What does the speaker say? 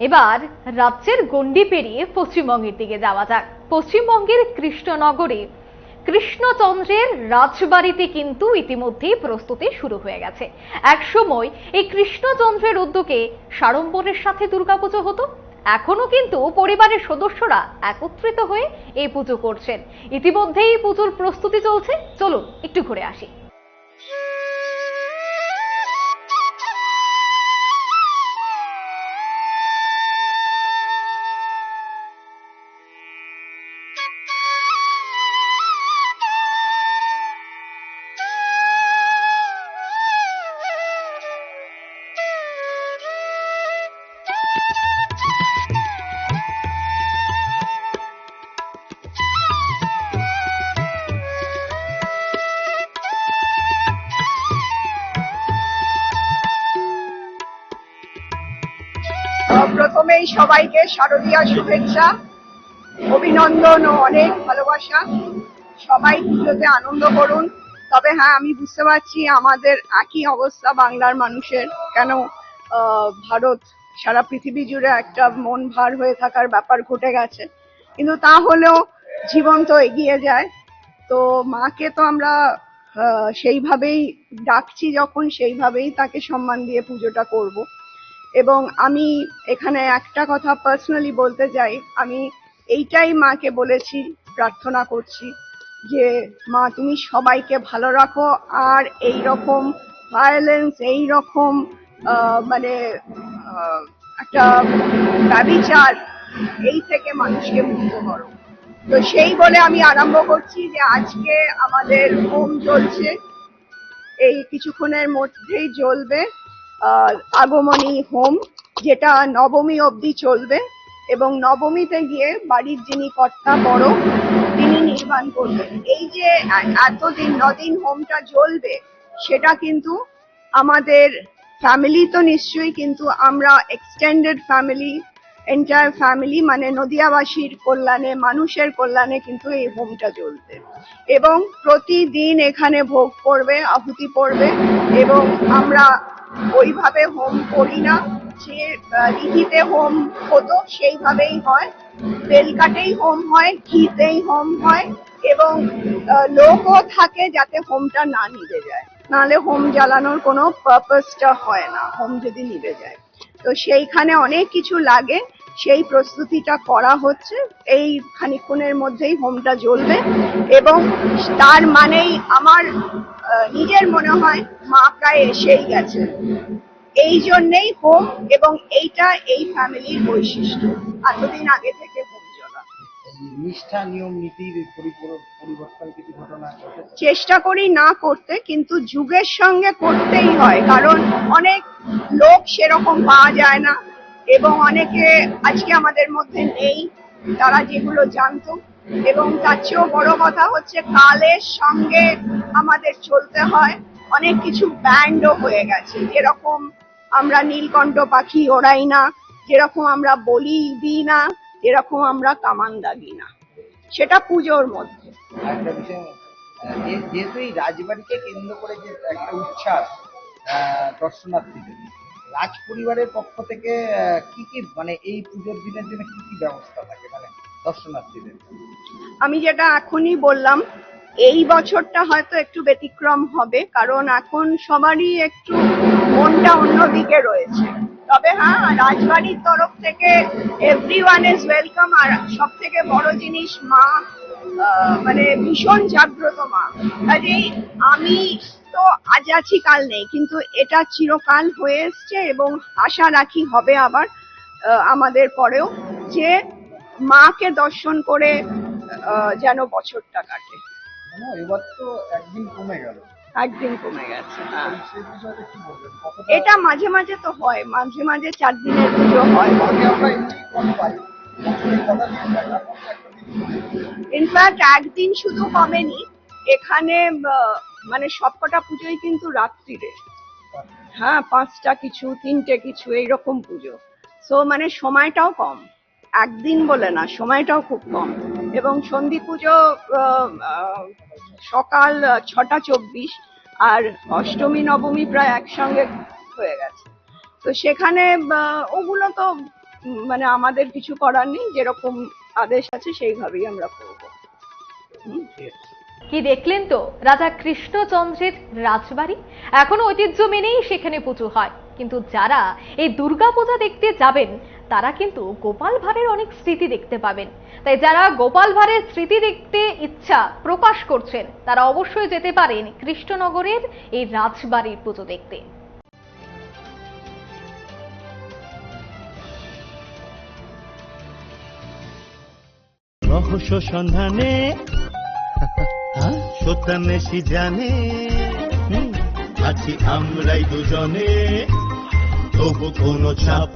এবার রাজ্যের গণ্ডি পেরিয়ে পশ্চিমবঙ্গের দিকে যাওয়া যাক। পশ্চিমবঙ্গের কৃষ্ণনগরে কৃষ্ণচন্দ্রের রাজবাড়িতে কিন্তু ইতিমধ্যেই প্রস্তুতি শুরু হয়ে গেছে। এক সময় এই কৃষ্ণচন্দ্রের উদ্যোগে সাড়ম্বরের সাথে দুর্গাপুজো হতো। এখনও কিন্তু পরিবারের সদস্যরা একত্রিত হয়ে এই পুজো করছেন। ইতিমধ্যেই পুজোর প্রস্তুতি চলছে। চলুন, একটু ঘুরে আসি। প্রথমেই সবাইকে শারদীয়া শুভেচ্ছা, অভিনন্দন ও অনেক ভালোবাসা। সবাই পুজোতে আনন্দ করুন। তবে হ্যাঁ আমি বুঝতে পারছি আমাদের একই অবস্থা বাংলার মানুষের। কেন ভারত সারা পৃথিবী জুড়ে একটা মন ভার হয়ে থাকার ব্যাপার ঘটে গেছে। কিন্তু তা হলেও জীবন তো এগিয়ে যায়। তো মাকে তো আমরা সেইভাবেই ডাকছি যখন, সেইভাবেই তাকে সম্মান দিয়ে পুজোটা করব। এবং আমি এখানে একটা কথা পার্সোনালি বলতে চাই। আমি এইটাই মাকে বলেছি, প্রার্থনা করছি যে, মা, তুমি সবাইকে ভালো রাখো আর এই রকম ভায়োলেন্স এই রকম মানে একটা ব্যবিচার, এই থেকে মানুষকে মুক্ত করো। তো সেই বলে আমি আরম্ভ করছি যে, আজকে আমাদের হোম চলছে এই কিছুক্ষণের মধ্যেই জ্বলবে। আগমনী হোম, যেটা নবমী অবধি চলবে এবং নবমীতে গিয়ে বাড়ির যিনি কর্তা বড়, তিনি নির্মাণ করবেন। এই যে এতদিন, নদিন হোমটা জ্বলবে, সেটা কিন্তু আমাদের ফ্যামিলি তো নিশ্চয়ই, কিন্তু আমরা এক্সটেন্ডেড ফ্যামিলি এন্টায়ার ফ্যামিলি মানে নদিয়াবাসীর কল্যাণে, মানুষের কল্যাণে কিন্তু এই হোমটা চলবে এবং প্রতিদিন এখানে ভোগ পড়বে, আহুতি পড়বে, এবং আমরা ওইভাবে হোম করি না। যে রীতিতে হোম হতো, সেইভাবেই হয়। বেলকাটেই হোম হয়, ঘিতেই হোম হয় এবং লোকও থাকে যাতে হোমটা না নিভে যায়। নাহলে হোম জ্বালানোর কোনো পারপাসটা হয় না হোম যদি নিভে যায়। তো সেইখানে অনেক কিছু লাগে, সেই প্রস্তুতিটা করা হচ্ছে। এই খানিক্ষণের মধ্যেই হোমটা জ্বলবে এবং তার মানেই আমার নিজের মনে হয় মা প্রায় এসেই গেছে। এই জন্যেই হোম এবং এইটা এই ফ্যামিলির বৈশিষ্ট্য। এতদিন আগে থেকে হোম জ্বলা নিষ্ঠা নিয়ম নীতির পরিবর্তন কিছু ঘটনা চেষ্টা করি না করতে কিন্তু যুগের সঙ্গে করতেই হয় কারণ অনেক লোক সেরকম পাওয়া যায় না এবং অনেকে আজকে আমাদের মধ্যে নেই তারা যেগুলো জানতো। এবং তার চেয়েও বড় কথা হচ্ছে কালের সঙ্গে আমাদের চলতে হয়। অনেক কিছু ব্যান্ডও হয়ে গেছে। যেরকম আমরা নীলকণ্ঠ পাখি ওড়াই না যেরকম আমরা বলি দিই না যেরকম আমরা কামান দাগি না। সেটা পুজোর মধ্যে। একটা বিষয় যেহেতু এই রাজবাড়িকে কেন্দ্র করে যে একটা উচ্ছ্বাস দর্শনার্থীদের রাজ পরিবারের পক্ষ থেকে কি কি মানে এই পুজোর দিনের জন্য কি কি ব্যবস্থা থাকে মানে দর্শনার্থীদের? আমি যেটা এখনই বললাম এই বছরটা হয়তো একটু ব্যতিক্রম হবে, কারণ এখন সবারই একটু মনটা অন্যদিকে রয়েছে। তবে হ্যাঁ রাজবাড়ির তরফ থেকে এভরি ওয়ান ইজ ওয়েলকাম আর সব থেকে বড় জিনিস মা মানে ভীষণ জাগ্রত মা। কাজেই আমি তো আজ আছি, কাল নেই, কিন্তু এটা চিরকাল হয়ে এসছে এবং আশা রাখি হবে আবার আমাদের পরেও যে মাকে দর্শন করে যেন বছরটা কাটে। না এবার তো একদিন কমে গেল। একদিন কমে গেছে হ্যাঁ। এটা মাঝে মাঝে তো হয় মাঝে মাঝে চার দিনের পুজো হয়। ইনফ্যাক্ট একদিন শুধু কমেনি এখানে মানে সবকটা পুজোই কিন্তু রাত্রিরে। হ্যাঁ পাঁচটা কিছু তিনটে কিছু এইরকম পুজো। সো মানে সময়টাও কম। একদিন বলে না, সময়টাও খুব কম। এবং সন্ধি পুজো সকাল ছটা চব্বিশ আর অষ্টমী, নবমী প্রায় একসঙ্গে হয়ে গেছে। তো সেখানে ওগুলো তো মানে আমাদের কিছু করার নেই, যেরকম আদেশ আছে সেইভাবেই আমরা করব। কি দেখলেন তো? রাজা কৃষ্ণচন্দ্রের রাজবাড়ি? এখনও ঐতিহ্য মেনেই সেখানে পুজো হয়। কিন্তু যারা এই দুর্গাপূজা দেখতে যাবেন তারা কিন্তু গোপাল ভাঁড়ের অনেক স্মৃতি দেখতে পাবেন। তাই যারা গোপাল ভাঁড়ের স্মৃতি দেখতে ইচ্ছা প্রকাশ করছেন তারা অবশ্যই যেতে পারেন কৃষ্ণনগরের এই রাজবাড়ির পুজো দেখতে। রহস্য সন্ধানে সত্যান্বেষী জানে আছি আমরাই দুজনে তবু কোনো ছাপ